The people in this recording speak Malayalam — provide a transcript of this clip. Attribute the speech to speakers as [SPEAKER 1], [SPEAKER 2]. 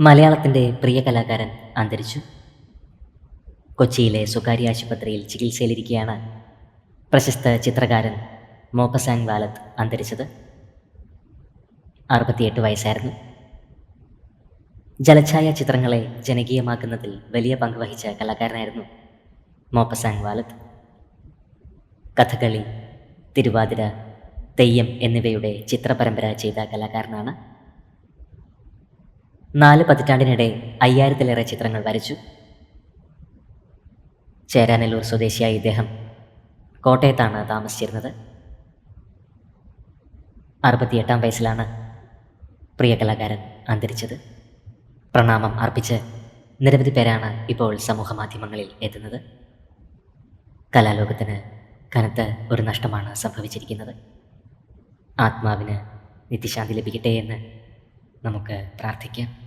[SPEAKER 1] മലയാളത്തിന്റെ പ്രിയ കലാകാരൻ അന്തരിച്ചു. കൊച്ചിയിലെ സ്വകാര്യ ആശുപത്രിയിൽ ചികിത്സയിലിരിക്കെയാണ് പ്രശസ്ത ചിത്രകാരൻ മോപ്പസാങ് വാലത്ത് അന്തരിച്ചത്. അറുപത്തിയെട്ട് വയസ്സായിരുന്നു. ജലഛായ ചിത്രങ്ങളെ ജനകീയമാക്കുന്നതിൽ വലിയ പങ്ക് വഹിച്ച കലാകാരനായിരുന്നു മോപ്പസാങ് വാലത്ത്. കഥകളി തിരുവാതിര തെയ്യം എന്നിവയുടെ ചിത്രപരമ്പര ചെയ്ത കലാകാരനാണ് നാല് പതിറ്റാണ്ടിനിടെ അയ്യായിരത്തിലേറെ ചിത്രങ്ങൾ വരച്ചു. ചേരാനല്ലൂർ സ്വദേശിയായ ഇദ്ദേഹം കോട്ടയത്താണ് താമസിച്ചിരുന്നത്. അറുപത്തിയെട്ടാം വയസ്സിലാണ് പ്രിയ കലാകാരൻ അന്തരിച്ചത്. പ്രണാമം അർപ്പിച്ച് നിരവധി പേരാണ് ഇപ്പോൾ സമൂഹ മാധ്യമങ്ങളിൽ എത്തുന്നത്. കലാലോകത്തിന് കനത്ത ഒരു നഷ്ടമാണ് സംഭവിച്ചിരിക്കുന്നത്. ആത്മാവിന് നിത്യശാന്തി ലഭിക്കട്ടെ എന്ന് നമുക്ക് പ്രാർത്ഥിക്കാം.